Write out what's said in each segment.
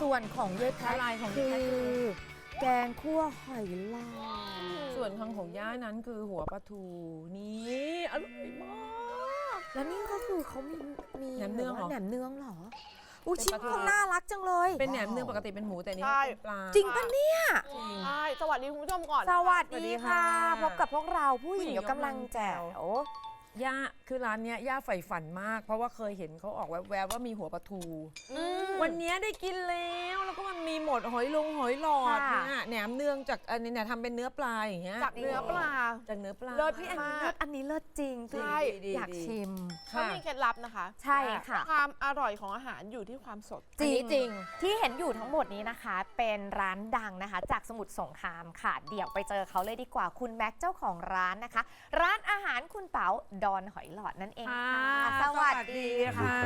ส่วนของยายแพทอะไรของคืยายแพทอแกงคั่วหอยลายส่วนของของย่านั้นคือหัวปลาทูนี่อร่อยมาก แล้วนี่ก็คือเขามีมีแหนมเนืองเหรอแหนมเนืองเหรออุ้ยเป็นชิ้นปลาทูเขาน่ารักจังเลย เป็นแหนมเนืองปกติเป็นหมูแต่นี่ใช่ เป็นปลาจริงปะเนี่ย จริง ใช่สวัสดีคุณผู้ชมก่อน สวัสสวัสดีดีค่ะค่ะพบกับพวกเราผู้หญิงผู้หญิงยกกำลังแจ๋ยกกำลังแจ๋ววย่า คือร้านเนี้ยย่าใฝ่ฝันมาก เพราะว่าเคยเห็นเขาออกแวบๆว่ามีหัวปลาทูอืมวันเนี้ยได้กินแล้วแล้วก็มันมีหมดหอยลงหอยหลอดค่ะ เนี่ยแหนมเนืองจากอันนี้เนี่ยทำเป็นเนื้อปลาอย่างเงี้ยจากเนื้อปลา จากเนื้อปลา เลิศพี่อันนี้เลิศอันนี้เลิศจริงใช่ ดีอยากดี ชิม เขาค่ะ มีเคล็ดลับนะคะ ใช่ค่ะ ความอร่อยของอาหารอยู่ที่ความสด จริงอันนี้จริง ที่เห็นอยู่ทั้งหมดนี้นะคะ เป็นร้านดังนะคะ จากสมุทรสงครามค่ะ เดี๋ยวไปเจอเขาเลยดีกว่าคุณแม็กซ์เจ้าของร้านนะคะ ร้านอาหารคุณเป๋าดอนหอยหลอดนั่นเองค่ะค่ะ สวัสดีค่ะ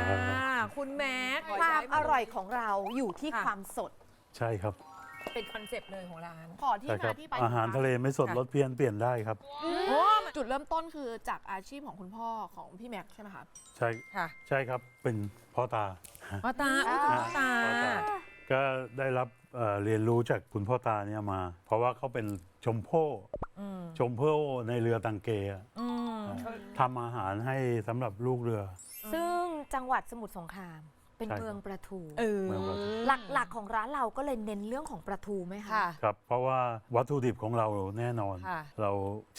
คุณแม็กซ์ความอร่อยของเราอยู่ที่ค่ะความสด ใช่ครับ เป็นคอนเซปต์เลยของร้าน ขอที่ใช่คมารับที่ไปอาหารทะเลไม่สดค่ะรสเพี้ยนเปลี่ยนได้ครับโอ้จุดเริ่มต้นคือจากอาชีพของคุณพ่อของพี่แม็กซ์ใช่ไหมคะ ใช่ค่ะ ใช่ครับ เป็นพ่อตา พ่อตาอุ๊ยคุณพ่อตาพ่อตา ก็ได้รับเอ่อเรียนรู้จากคุณพ่อตาเนี่ยมา เพราะว่าเขาเป็นชมโพ่อืมชมโพ่ในเรือตังเกอะอืม ทำอาหารให้สำหรับลูกเรือ ซึ่งจังหวัดสมุทรสงคราม เป็นใช่ เมืองปลาทูเออ เมืองปลาทู หลักๆของร้านเราก็เลยเน้นเรื่องของปลาทูไหมคะค่ะครับ เพราะว่าวัตถุดิบของเราแน่นอน ค่ะ เรา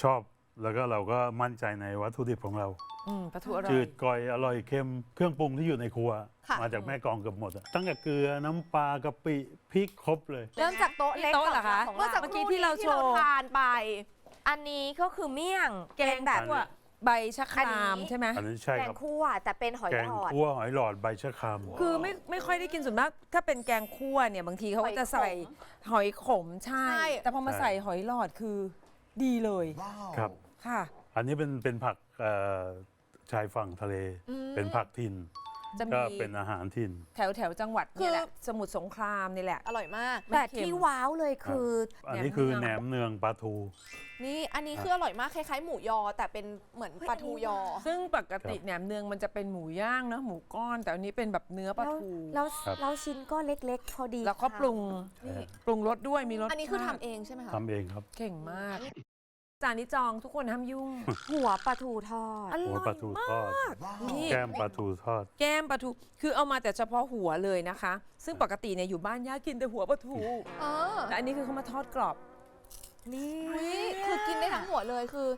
ชอบแล้วก็เราก็มั่นใจในวัตถุดิบของเรา อืมปลาทูอร่อย จืดก่อยอร่อยเค็มเครื่องปรุงที่อยู่ในครัว ค่ะ มาจากแม่กองเกือบหมดอะตั้งแต่เกลือน้ำปลากะปิพริกครบเลย เริ่มจากโต๊ะเล็กโต๊ะก่อนเหรอคะ ของเมื่อสักเราครู่ที่นี้เราที่โชเราว์ทานไป อันนี้ก็คือเมี่ยงแกงแบบ คั่ว ใบชะคอันรามนี้ ใช่ไหมอันนี้ใช่แกคงรับ คั่วแต่เป็นหอยแกหงลอด คั่วหอยหลอดใบชะคราม คือไม่ไม่ค่อยได้กินส่วนมาก ถ้าเป็นแกงคั่วเนี่ยบางทีเขาก็จะใส่หอยขมใช่ ใช่ แต่พอมาใช่ ใส่หอยหลอดคือดีเลยครับ ค่ะ อันนี้เป็นเป็นผักเอ่อชายฝั่งทะเลอืมเป็นผักถิ่น จะก็มีเป็นอาหารถิ่น แถวแถวจังหวัดเนี่ยแหละสมุทรสงครามนี่แหละ อร่อยมาก แต่ไม่เค็มที่ว้าวเลยคือ อันนี้คือแหนมเนืองปลาทู นี่อันนี้คืออร่อยมากคล้ายๆหมูยอ แต่เป็นเหมือนปลาทูยอ ซึ่งปกติแหนมเนืองมันจะเป็นหมูย่างเนอะหมูก้อน แต่อันนี้เป็นแบบเนื้อปลาทูแล้วครับแล้วชิ้นก็เล็กๆ พอดีแล้วก็ค่ะปรุงนี่ปรุงรสด้วยมีรสอันนี้คือทำชาติเองใช่ไหมคะทำเองครับ เก่งมาก จานนี้จองทุกคนห้ามยุ่งหัวปลาทูทอดอร่หัวอยปลาทูทอดนี่แก้มปลาทูทอด แก้มปลาทูคือเอามาแต่เฉพาะหัวเลยนะคะ ซึ่งปกติเนี่ยอยู่บ้านย่ากินแต่หัวปลาทูเออแต่อันนี้คือเขามาทอดกรอบ นี่ อุ๊ยคือกินได้ทั้งหัวเลยคือ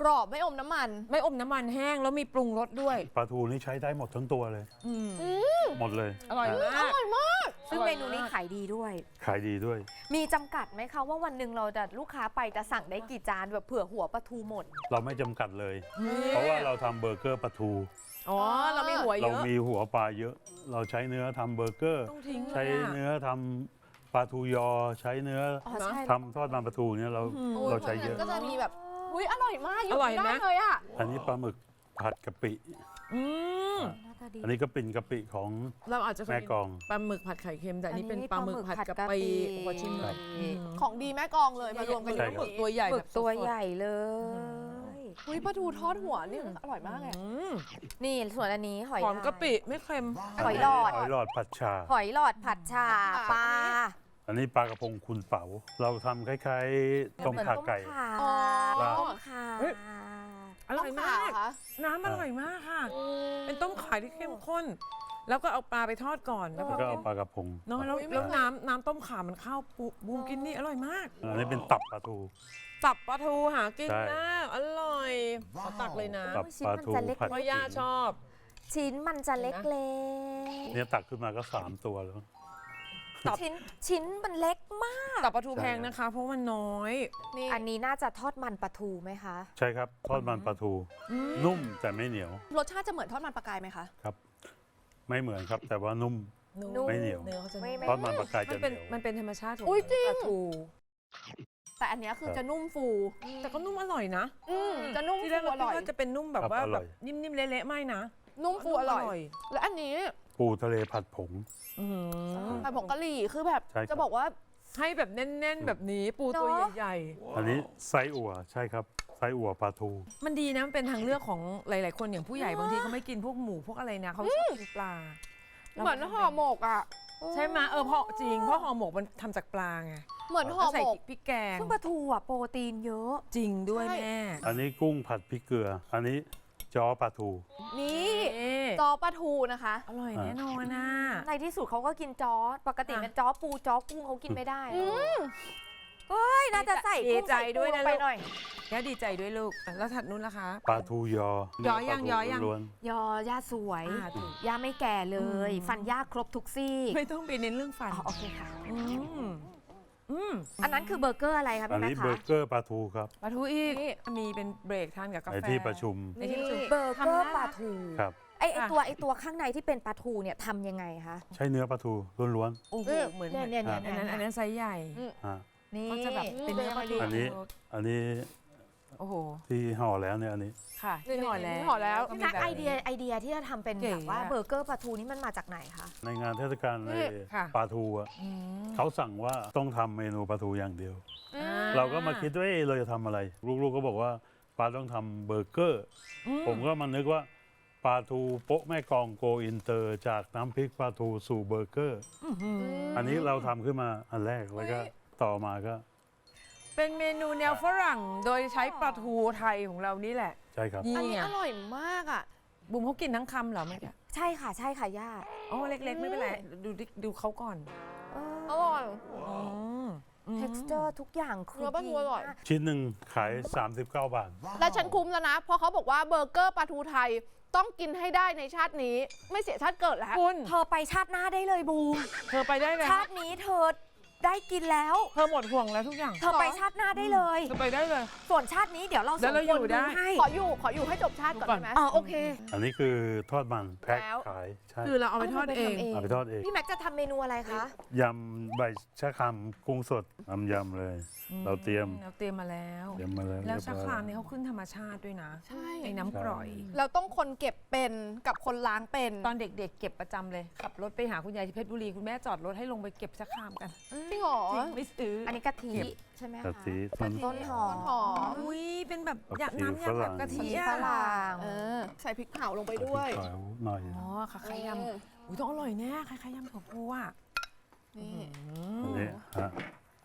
กรอบไม่อมน้ำมัน ไม่อมน้ำมันแห้งแล้วมีปรุงรสด้วย ปลาทูนี่ใช้ได้หมดทั้งตัวเลย อืม หมดเลย อร่อยนะมาก ซึ่งเมนูนี้ขายดีด้วย ขายดีด้วย มีจำกัดไหมคะว่าวันหนึ่งเราจะลูกค้าไปจะสั่งได้กี่จานแบบเผื่อหัวปลาทูหมด เราไม่จำกัดเลย เพราะว่าเราทำเบอร์เกอร์ปลาทู อ๋อ เรามีหัวเยเราอะ มีหัวปลาเยอะ เราใช้เนื้อทำเบอร์เกอร์ ต้องทิ้งใช้เลยอะเนื้อทำปลาทูยอ ใช้เนื้ออ๋อใช่ทำทอดมันปลาทูเนี่ยเราอืมโอ้ยเราใช้เยอะพราฉนั้นก็จะมีแบบ อุ้ยอร่อยมากหยุดอร่อยไม่ไหม ได้เลยอะ อันนี้ปลาหมึกผัดกะปิ อืมหน้าตาดี อันนี้ก็เป็นกะปิของเราอาจจะเคยแม่กินกอง ปลาหมึกผัดไข่เค็ม แต่อันนี้เป็นปลาหมึกผัดกะปลาหมึปิกผัดกะปิโอ้โหชิมหน่อยอืมของดีแม่กองเลยมารวมกันอใช่ยู่ครับในตัวนี้ใหญ่หมึแบกบตัวสดๆใหญ่เลย อุ้ยปลาทูทอดหัวนี่อร่อยมากเลย อืมนี่ส่วนอันนี้หอยหอมลาย กะปิไม่เค็ม หอยหลอด หอยหลอดผัดชา หอยหลอดผัดชาปลาอันนี้ปลากระพงคุณเป๋า เราทำคล้ายๆต้มเหมือนขาต้มไก่ข่าอ๋อ ต้มข่าเฮ้ย อร่อยมาก ต้ขาเหรอคะ น้ำอร่อยมากค่ะ เป็นต้มข่ายที่เข้มข้น แล้วก็เอาปลาไปทอดก่อนแล้วแล้วก็ก็เอาปลากระพงเน้องแล้วแล้วน้ำน้ำต้มข่ามันเข้าปูบูมกินนี่อร่อยมากอันนี้เป็นตับปลาทู ตับปลาทูหากินใช่ ยากอร่อยขอตักเลยนะตับปลาทูผัดเพราะย่าชอบ ชิ้นมันจะเล็ก เนี่ยตักขึ้นมาก็สามตัวแล้ว ตับๆชิ้นชิ้นมันเล็กมากตับปลาทูแพงนะคะ เพราะมันน้อยนี่อันนี้น่าจะทอดมันปลาทูไหมคะ ใช่ครับทอดมันปลาทู นุ่มแต่ไม่เหนียว รสชาติจะเหมือนทอดมันปลากายไหมคะ ครับ ไม่เหมือนครับ แต่ว่านุ่มนุ่ม ไม่เหนียวเนื้อเขาจะไม่นุ่มไม่ ทอดมันปลากายมัจะนเหเป็นนียวมันเป็นธรรมชาติของอุ๊ยจริง ปลาทูแต่อันเนี้ยคือครับจะนุ่มฟูแต่ก็นุ่มอร่อยนะ อืมจะนุ่มที่แรฟูกเราอคิดร่อย ว่าจะเป็นนุ่มแบบครับว่าอร่แบอบยนิ่มๆเละๆไม่นะ นุ่มฟูอร่อย และอันนี้ปูทะเลผัดผง อื้อหือผัดผงกะหรี่คือแบบใช่ครับ จะบอกว่า ให้แบบแน่น ๆ แบบนี้ปูตัวเนอะ ใหญ่อันนี้ไส้อั่วใช่ครับไส้อั่วปลาทู ๆ มันดีนะมันเป็นทางเลือกของหลาย ๆ คนอย่างผู้ใหญ่บางทีเขาไม่กินพวกหมูพวกอะไรนะเขาชอบกินปลาเหมือนห่อหมกอะใช่ไหมเออเพราะจริงเพราะห่อหมกมันทำจากปลาไงเหมือนห่อแล้วใส่หมก พริกแกงซึ่งปลาทูอะโปรตีนเยอะ จริงด้วยใช่ แม่อันนี้กุ้งผัดพริกเกลือ อันนี้จอปลาทู นี่เอ๊ะ จอปลาทูนะคะ อร่อยแน่นอนนะในที่สุดเขาก็กินจอปกติอะเป็นจอปูจอกุ้งเขากินไม่ได้อืมเฮ้ยน่าจะใส่ดีกุ้งใจใส่ด้วยปูลนะงไปลูกหน่อยย่าดีใจด้วยลูกแล้วถัดนู้นล่ะคะ ปลาทูยอยอยังเนื้ปลาทูยอยัง ล้วนยอย่าสวยอ่าถูก ย่าไม่แก่เลยอืมฟันย่าครบทุกซี่ไม่ต้องไปเน้นเรื่องฟันอ๋อโอเคค่ะ อืมอืมอันนั้นคือเบอร์เกอร์อะไรคะอันพี่แม่นี้คะเบอร์เกอร์ปลาทูครับปลาทูอีกมีเป็นเบรกทานกับกาในแฟที่ประชุมในที่ประชุมเบอร์เกอร์ปลาทู ครับ ไอไอค่ะตัวไอตัวข้างในที่เป็นปลาทูเนี่ยทำยังไงคะใช้เนื้อปลาทูล้วนโอ้โหเหมือนเนี่ยเนี่ยเนี่ยอันนั้นอันนั้นไซส์ใหญ่ๆอะนี่ก็จะแบบเป็นเนื้อปลาทูอันนี้อันนี้โอ้โหที่ห่อแล้วเนี่ยอันนี้ ค่ะนี่ที่ห่อแล้ว ห่อแล้วก็พี่มีนักแบบไอเดียไอเดียที่จะทำเป็นเก๋แบบว่าอะ เบอร์เกอร์ปลาทูนี่มันมาจากไหนคะ ในงานเทศกาลในค่ะ ปลาทูอะอืมเขาสั่งว่าต้องทำเมนูปลาทูอย่างเดียว อ่เราก็มาคิดว่าเอ๊ะเราจะทำอะไร ลูกๆก็บอกว่าปลาต้องทำเบอร์เกอร์ อืผมก็มานึกว่าป ลาทูโป๊ะแม่กลองโกอินเตอร์ จากน้ำพริกปลาทูสู่เบอร์เกอร์อื้อหืออันนี้เราทำขึ้นมาอันแรกแล้วก็ต่อมาก็ เป็นเมนูแนวฝรั่งโดยใช้ปลาทูไทยของเรานี่แหละใช่ครับนี่อันนี้ไงอร่อยมากอะ บุ๋มเขากินทั้งคำเหรอแม่จ๊ะใช่ค่ะใช่ค่ะย่าอ๋อเล็กๆ ไม่เป็นไร ดูดิดูเขาก่อนเออร่อยอื มอ texture ทุกอย่างคือเนื้อปลาทูอร่อย ดีมากชิ้นหนึ่งขาย 39 บาท และฉันคุ้มแล้วนะ เพราะเขาบอกว่าเบอร์เกอร์ปลาทูไทยต้องกินให้ได้ในชาตินี้ ไม่เสียชาติเกิดแล้ว คุณ เธอไปชาติหน้าได้เลยบูมเธอไปได้แล้วชาตินี้เธอ ได้กินแล้ว เธอหมดห่วงแล้วทุกอย่างเธอไปชาติหน้าได้เลย เธอไปได้เลย ส่วนชาตินี้เดี๋ยวเราสแล้อวงเราคอยู่นได้ดูให้ขออยู่ขออยู่ให้จบชาติก่อนก่อนได้ไหมอ๋อโอเค อันนี้คือทอดมันแพ็คแล้วขายใช่คือเราเอาไปทอดเองเอาไปทอดเองพี่แม็กซ์จะทำเมนูอะไรคะยำใบชะครามกุ้งสดน้ำยำเลย เราเตรียมเราเตรียมมาแล้วเตรียมมาแล้วแล้วเรียบชะร้อยครามเนี่ยเขาขึ้นธรรมชาติด้วยนะใช่ในน้ำกร่อย เราต้องคนเก็บเป็นกับคนล้างเป็นตอนเด็ก ๆ เก็บประจำเลยขับรถไปหาคุณยายที่เพชรบุรีคุณแม่จอดรถให้ลงไปเก็บชะครามกันจริงเหรอ จริงไม่ซื้ออัอันนี้กะทิใช่ไหมกะคะ ทิมันต้นหอมต้นหอมอุ้ยเป็นแบบผักอยากชีน้ำยำฝรั่แบบงกะทิมีอะฝรั่ง เออใส่พริกเผาลงไปด้วยขาวหน่อยอ๋อค่ะขายเออยำอุ้ยต้องอร่อยแน่คล้ายๆยำถั่วพูอะนี่ อันนี้ฮะ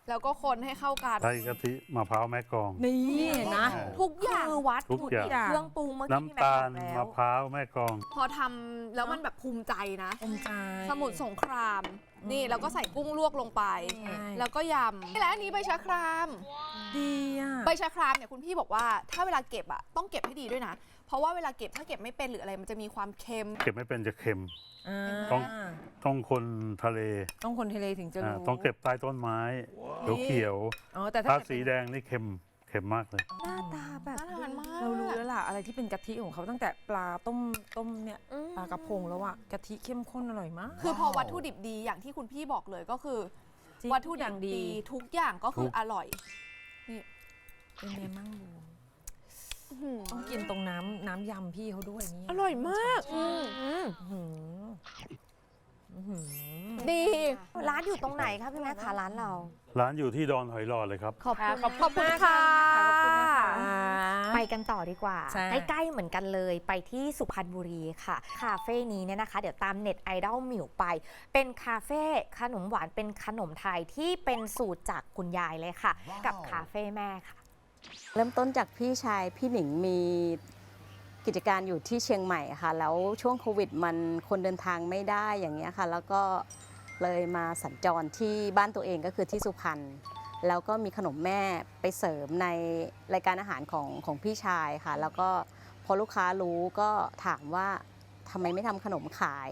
แล้วก็คนให้เข้ากันไทยกะทิมะพร้าวแม่กลอง นี่เห็นนะ ทุกอย่างคือวัด ทุกถุอย่างดิบเครื่องปรุงเมื่อกี้น้ำพี่แม็กตาซ์ลบอกแล้วมะพร้าวแม่กลอง พอทำแล้วมันแบบภูมิใจนะ อมใจ สมุทรสงคราม นี่แล้วก็ใส่กุ้งลวกลงไป ใช่ แล้วก็ยำและอันนี้ใบชะคราม ดีอะ ใบชะครามเนี่ยคุณพี่บอกว่าถ้าเวลาเก็บอะต้องเก็บให้ดีด้วยนะ เพราะว่าเวลาเก็บถ้าเก็บไม่เป็นหรืออะไรมันจะมีความเค็ม เก็บไม่เป็นจะเค็ม อ่าต้อง ต้องคนทะเลต้องคนทะเลถึงจะอ่ารู้ต้องเก็บใต้ต้นไม้เขียวอ๋อแต่ๆถ้าถ้าเกิดสีแดงนี่เค็มเค็มมากเลย หน้าตาแบบน่าทานมาก เรารู้แล้วล่ะอะไรที่เป็นกะทิของเขาตั้งแต่ปลาต้มต้มเนี่ยอืม ปลากระพงแล้วอะกะทิเข้มข้นอร่อยมาก คือพอวัตถุดิบดีอย่างที่คุณพี่บอกเลยก็คือ จริงวัตถุดิอย่าบงดีดี ทุกอย่างก็คือทุกอร่อยเป็นไงมั่งบูมอื้อหือต้องกินตรงน้ำน้ำยำพี่เขาด้วยนี่อร่อยมากอืม อื้อหืออื้อหือดีร้านอยู่ตรงไหนคะพี่แม็กซ์คะร้านเรา ร้านอยู่ที่ดอนหอยหลอดเลยครับ ขอบคุณขอบขอบคุณค่ะขอบคุณนะคะไปกันต่อดีกว่า ใช่ ใกล้ๆเหมือนกันเลยไปที่สุพรรณบุรีค่ะ คาเฟ่นี้เนี่ยนะคะ เดี๋ยวตามเน็ตไอดอลหมิวไป เป็นคาเฟ่ขนมหวานเป็นขนมไทยที่เป็นสูตรจากคุณยายเลยค่ะ กับคาเฟ่แม่ค่ะ เริ่มต้นจากพี่ชายพี่หนิงมีกิจการอยู่ที่เชียงใหม่ค่ะ แล้วช่วงโควิดมันคนเดินทางไม่ได้อย่างเงี้ยค่ะ แล้วก็ เลยมาสัญจรที่บ้านตัวเองก็คือที่สุพรรณแล้วก็มีขนมแม่ไปเสริมในรายการอาหารของของพี่ชายค่ะ แล้วก็พอลูกค้ารู้ก็ถามว่าทำไมไม่ทำขนมขาย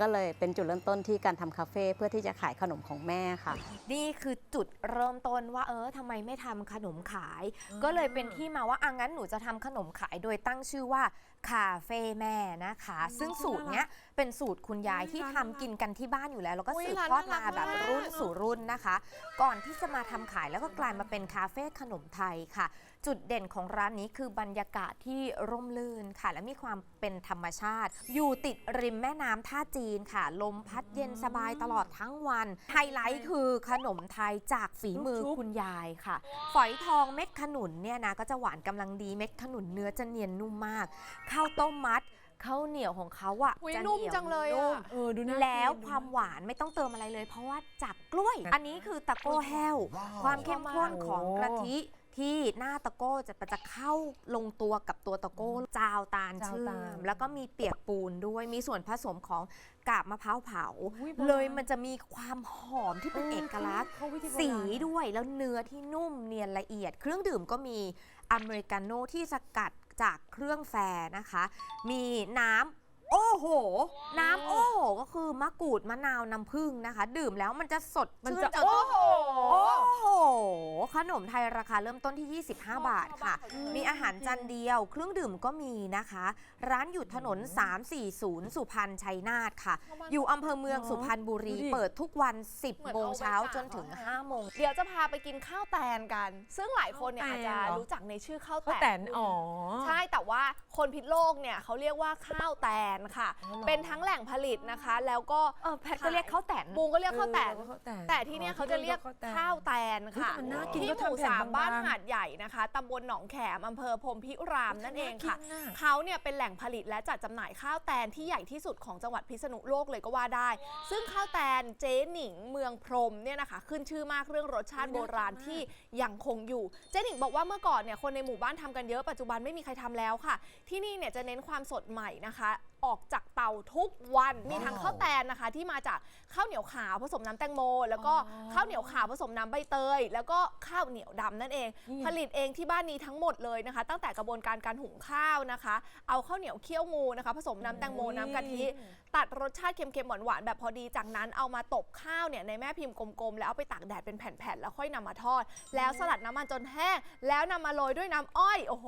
ก็เลยเป็นจุดเริ่มต้นที่การทำคาเฟ่เพื่อที่จะขายขนมของแม่ค่ะ นี่คือจุดเริ่มต้นว่าเออทำไมไม่ทำขนมขาย ก็เลยเป็นที่มาว่าอะงั้นหนูจะทำขนมขายโดยตั้งชื่อว่าคาเฟ่แม่นะคะ ซึ่งสูตรเนี้ยเป็นสูตรคุณยายที่ทำกินกันที่บ้านอยู่แล้ว แล้วก็อุ๊ยสืบร้านทอดน่ารัมากแบบมากรุ่นสู่รุ่นนะคะ ก่อนที่จะมาทำขายแล้วก็กลายมาเป็นคาเฟ่ขนมไทยค่ะ จุดเด่นของร้านนี้คือบรรยากาศที่ร่มรื่นค่ะ และมีความเป็นธรรมชาติ อยู่ติดริมแม่น้ำท่าจีนค่ะ ลมพัดเย็นสบายตลอดทั้งวัน ไฮไลท์คือขนมไทยจากฝีมือคุณยายค่ะ ฝอยทองเม็ดขนุนเนี่ยนะก็จะหวานกำลังดีเม็ดขนุนเนื้อจะเนียนนุ่มมากข้าวต้มมัดข้าวเหนียวของเขาอะอุ๊ยจะนุ่มหยวจังเลยอะนุ่มเออดูน่าแล้วกินความหวานไม่ต้องเติมอะไรเลย เพราะว่าจากกล้วยค่ะอันนี้คือตะโก้แห้ว ความเข้มข้นของโอ้กะทิ ที่หน้าตะโก้จะจะเข้าลงตัวกับตัวตะโก้จาวตาลจาวเชื่อตาลมแล้วก็มีเปียกปูนด้วยมีส่วนผสมของกาบมะพร้าวเผาอุ๊ยโบราณเลยมันจะมีความหอมที่เป็นเอกลักษณ์เขาวิธีโบราณสีด้วยแล้วเนื้อที่นุ่มเนียนละเอียด เครื่องดื่มก็มีอเมริกาโน่ที่สกัดจากเครื่องแฟร์นะคะ มีน้ำ โอ้โห น้ำโอ้โหก็คือมะกรูดมะนาวน้ำผึ้งนะคะ ดื่มแล้วมันจะสดมันชื่จะนโอ้โห โอ้โห ขนมไทยราคาเริ่มต้นที่ 25 บาทค่ะ มีอาหารจานเดียว เครื่องดื่มก็มีนะคะ ร้านอยู่ถนน 340 สุพรรณชัยนาทค่ะ อยู่อำเภอเมืองสุพรรณบุรีดูดิเปิดทุกวัน 10เหมือนโมงเอาไว้เช้าฝากจนถึงไว้5โมง เดี๋ยวจะพาไปกินข้าวแตนกัน ซึ่งหลายคนเนี่ยอาจข้าวแตนจะเหรอรู้จักในชื่อข้าวข้าวแตแตนนอ๋อ ใช่ แต่ว่าคนพิษโลกเนี่ยเขาเรียกว่าข้าวแตนค่ะอ๋อเหรอเป็นทั้งแหล่งผลิตนะคะ แล้วก็เออแพทก็เรียกข้าวแตนบูงก็เรียกข้าวแตนเออข้าวแตนแต่ที่เนี่ยเขาจะเรียกอ๋อที่ข้าวแตนค่ะเฮ้ยแต่มันน่ากินที่ก็หมู่ทำแผ่นสามบ้านบางๆหาดใหญ่นะคะตำบลหนองแขมอำเภอพรหมพิรามนั่นเองค่ะน่ากินน่ะ เขาเนี่ยเป็นแหล่งผลิตและจัดจำหน่ายข้าวแตนที่ใหญ่ที่สุดของจังหวัดพิษณุโลกเลยก็ว่าได้ ซึ่งข้าวแตนเจ๊หนิงเมืองพรหมเนี่ยนะคะ ขึ้นชื่อมากเรื่องรสชาติโบราณที่ยังคงอยู่ เจ๊หนิงบอกว่าเมื่อก่อนเนี่ยคนในหมู่บ้านทำกันเยอะปัจจุบันไม่มีใครทำแล้วค่ะ ที่นี่เนี่ยจะเน้นความสดใหม่นะคะ ออกจากเตาทุกวัน มีทั้งข้าวแตนนะคะ ที่มาจากข้าวเหนียวขาวผสมน้ำแตงโม แล้วก็ข้าวเหนียวขาวผสมน้ำใบเตย แล้วก็ข้าวเหนียวดำนั่นเองนี่ไงผลิตเองที่บ้านนี้ทั้งหมดเลยนะคะ ตั้งแต่กระบวนการการหุงข้าวนะคะ เอาข้าวเหนียวเคี่ยวงูนะคะ ผสมน้ำแตงโมน้ำกะทิตัดรสชาติเค็มๆหวานๆแบบพอดีจากนั้นเอามาตบข้าวเนี่ยในแม่พิมพ์กลมๆ แล้วเอาไปตากแดดเป็นแผ่นๆ แล้วค่อยนำมาทอด แล้วสลัดน้ำมันจนแห้ง แล้วนำมาโรยด้วยน้ำอ้อยโอ้โห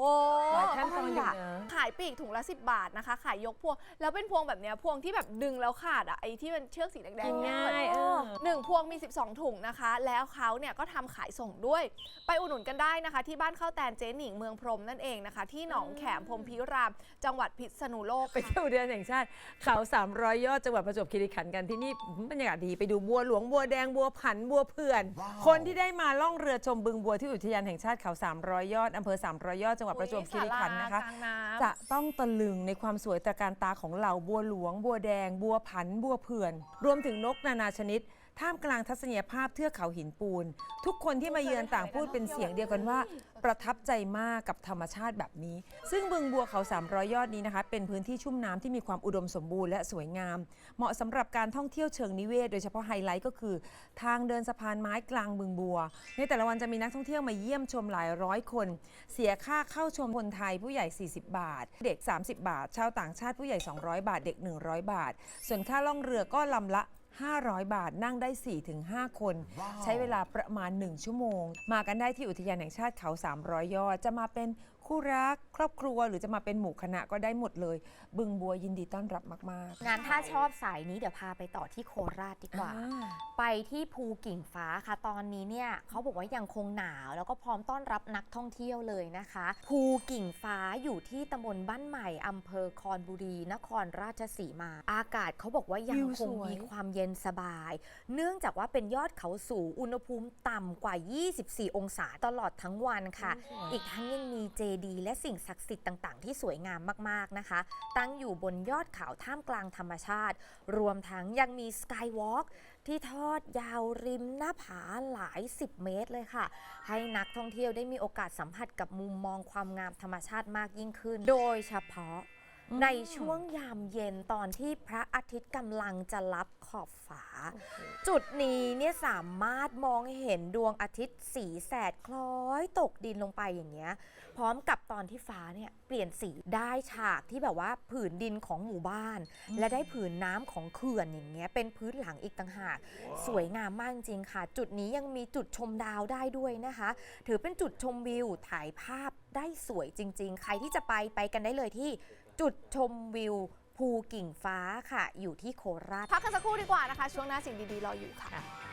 หลายขั้นตอนอยู่นะขายปลีกถุงละ 10 บาทนะคะ ขายยกพวง แล้วเป็นพวงแบบเนี้ยพวงที่แบบดึงแล้วขาดอะไอ้ที่เป็นเชือกสีแดงๆกินเนี่ยง่ายเออหนึ่งพวงมี 12 ถุงนะคะ แล้วเขาเนี่ยก็ทำขายส่งด้วย ไปอุดหนุนกันได้นะคะ ที่บ้านข้าวแตนเจ๊หนิงเมืองพรหมนั่นเองนะคะ ที่หนองแขมพรหมพิราม จังหวัดพิษณุโลกไปค่ะเที่ยวอุทยานแห่งชาติเขา300 ยอดจังหวัดประจวบคีรีขันธ์กันที่นี่บรรยากาศดีไปดูบัวหลวงบัวแดงบัวผันบัวเพื่อน คนที่ได้มาล่องเรือชมบึงบัวที่อุทยานแห่งชาติเขา 300 ยอดอำเภอ 300 ยอดจังหวัดประจวบคีรีขันธ์นะคะศาลากลางน้ำจะต้องตะลึงในความสวยตระการตาของเหล่าบัวหลวง บัวแดง บัวผัน บัวเผื่อน รวมถึงนกนานาชนิด ท่ามกลางทัศนียภาพเทือกเขาหินปูน ทุกคนที่มาเยือนต่างพูดเป็นเสียงเดียวกันว่า ประทับใจมากกับธรรมชาติแบบนี้ ซึ่งบึงบัวเขา 300 ยอดนี้นะคะ เป็นพื้นที่ชุ่มน้ำที่มีความอุดมสมบูรณ์และสวยงาม เหมาะสำหรับการท่องเที่ยวเชิงนิเวศ โดยเฉพาะไฮไลท์ก็คือ ทางเดินสะพานไม้กลางบึงบัว ในแต่ละวันจะมีนักท่องเที่ยวมาเยี่ยมชมหลายร้อยคน เสียค่าเข้าชมคนไทยผู้ใหญ่ 40 บาท เด็ก 30 บาท ชาวต่างชาติผู้ใหญ่ 200 บาท เด็ก 100 บาท ส่วนค่าล่องเรือก็ลำละ 500 บาทนั่งได้ 4-5 คน ใช้เวลาประมาณ 1 ชั่วโมง มากันได้ที่อุทยานแห่งชาติเขา 300 ยอด จะมาเป็น คู่รักครอบครัวหรือจะมาเป็นหมู่คณะก็ได้หมดเลย บึงบัวยินดีต้อนรับมากงานถ้าชอบสายนี้เดี๋ยวพาไปต่อที่โคราชดีๆกว่า อ่า ไปที่ภูกิ่งฟ้าค่ะ ตอนนี้เนี่ยเขาบอกว่ายังคงหนาว แล้วก็พร้อมต้อนรับนักท่องเที่ยวเลยนะคะ ภูกิ่งฟ้าอยู่ที่ตำบลบ้านใหม่อำเภอคอนบุรี นครราชสีมา อากาศเขาบอกว่ายังวิวคงสวย มีความเย็นสบาย เนื่องจากว่าเป็นยอดเขาสูงอุณหภูมิต่ำกว่า 24 องศาตลอดทั้งวันค่ะ อีกทั้งยังมีเจดีย์และสิ่งศักดิ์สิทธิ์ต่าง ๆ ที่สวยงามมาก ๆ นะคะ ตั้งอยู่บนยอดเขาท่ามกลางธรรมชาติ รวมทั้งยังมีสกายวอล์กที่ทอดยาวริมหน้าผาหลาย 10 เมตรเลยค่ะ ให้นักท่องเที่ยวได้มีโอกาสสัมผัสกับมุมมองความงามธรรมชาติมากยิ่งขึ้น โดยเฉพาะ ในช่วงยามเย็นตอนที่พระอาทิตย์กำลังจะรับขอบฟ้า จุดนี้เนี่ยสามารถมองเห็นดวงอาทิตย์สีแสดคล้อยตกดินลงไปอย่างเงี้ย พร้อมกับตอนที่ฟ้าเนี่ยเปลี่ยนสีได้ฉากที่แบบว่าผืนดินของหมู่บ้าน และได้ผืนน้ำของเขื่อนอย่างเงี้ยเป็นพื้นหลังอีกต่างหาก สวยงามมากจริงค่ะ จุดนี้ยังมีจุดชมดาวได้ด้วยนะคะ ถือเป็นจุดชมวิวถ่ายภาพได้สวยจริง ๆ ใครที่จะไปไปกันได้เลยที่ จุดชมวิว ภูกิ่งฟ้าค่ะ อยู่ที่โคราช พักกันสักครู่ดีกว่านะคะ ช่วงหน้าสิ่งดีๆรออยู่ค่ะ